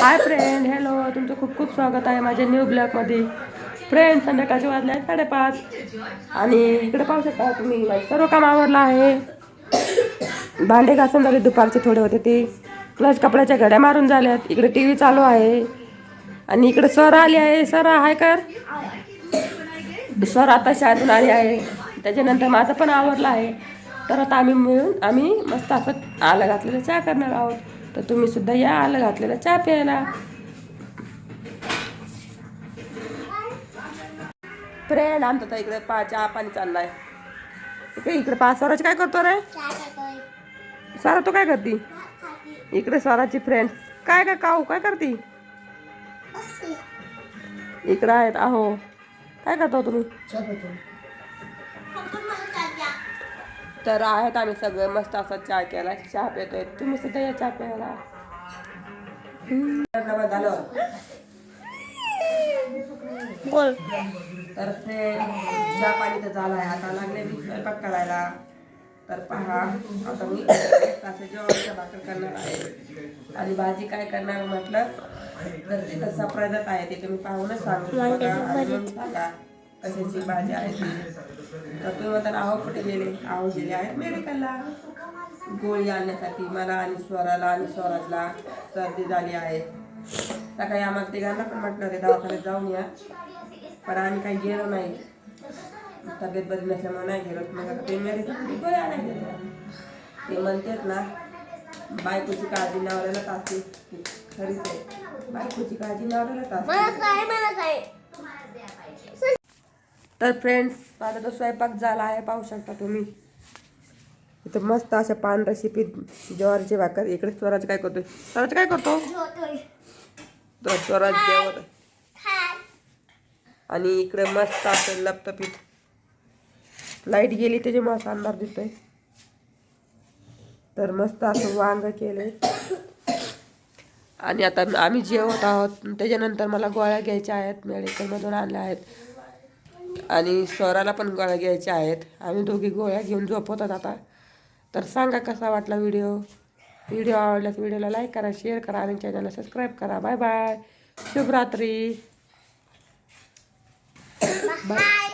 Hi friend hello तुमचं खूप खूप स्वागत आहे माझ्या न्यू ब्लॉगमध्ये फ्रेंड संध्याकाळचे वाजले आहेत साडेपाच. आणि इकडे पाहू शकता तुम्ही सर्व काम आवडलं आहे. भांडे घासून झाले दुपारचे थोडे होते ते. प्लस कपड्याच्या घड्या मारून झाल्यात. इकडे टी व्ही चालू आहे. आणि इकडे सर आले आहे. सर आहे कर. सर आता शाळेतून आले आहे. त्याच्यानंतर माझं पण आवडलं आहे. तर आता आम्ही मिळून आम्ही मस्त असं आलं घातलेलं चहा करणार आहोत. तर तुम्ही सुद्धा या आलं घातलेलं चहा प्यायला. फ्रेंड आमचं तर इकडे पा चहा पाणी चाललाय. इकडे इकडे पा स्वराज काय करतो रे? सारा तू काय करती? इकडे स्वराची फ्रेंड काय काय काऊ काय करती? इकडे आहेत आहो. काय करतो तुम्ही? तर आहेत आम्ही सगळे मस्त असा चहा केला चहा पितोय. तुम्ही सुद्धा या चहा प्यायला. झालं बोल. तर ते चहा पाणी तर झालं आहे आता लागले मी स्वयंपाक करायला. तर पहा आता मी तासे जेवणाच्या भाकर करणार आहे. आणि भाजी काय करणार म्हटलं तर ते तसा प्रदत आहे ते तुम्ही पाहूनच सांगू सांगा कशाची भाजी आहे ती. तर तुम्ही म्हणता आहो कुठे गेले? आहो गेले आहेत मेडिकलला गोळी आणण्यासाठी मला आणि स्वराला आणि स्वराजला सर्दी झाली आहे. सकाळी आम्हाला तिघांना पण म्हटलं होते दवाखान्यात जाऊन या. पण आम्ही काही गेलो नाही. तब्येत बरी नसल्यामुळे नाही गेलो. मग आता ते मेडिकल गोळ्या नाही गेलो? ते म्हणतात ना बायकोची काळजी नवऱ्यालाच असते. खरीच आहे. बायकोची काळजी नवऱ्यालाच असते. तर फ्रेंड्स माझा तो स्वयंपाक झाला आहे पाहू शकता तुम्ही. इथं मस्त अशा पांढऱ्या शिपीत ज्वारीची भाकर. इकडे स्वराज काय करतोय? स्वराज काय करतो? तर स्वराज जेवण आणि इकडे मस्त असं लपतपीत लाइट गेली त्याच्यामुळे असा अंधार दिसतोय. तर मस्त असं वांग केले आणि आता आम्ही जेवत आहोत. त्याच्यानंतर मला गोळ्या घ्यायच्या आहेत मेडिकलमधून आणल्या आहेत. आणि स्वराला पण गोळ्या घ्यायच्या आहेत. आम्ही दोघी गोळ्या घेऊन झोपवतात आता. तर सांगा कसा वाटला व्हिडिओ व्हिडिओ आवडल्यास व्हिडिओला लाईक करा शेअर करा आणि चॅनलला सबस्क्राईब करा. बाय बाय शुभरात्री. बाय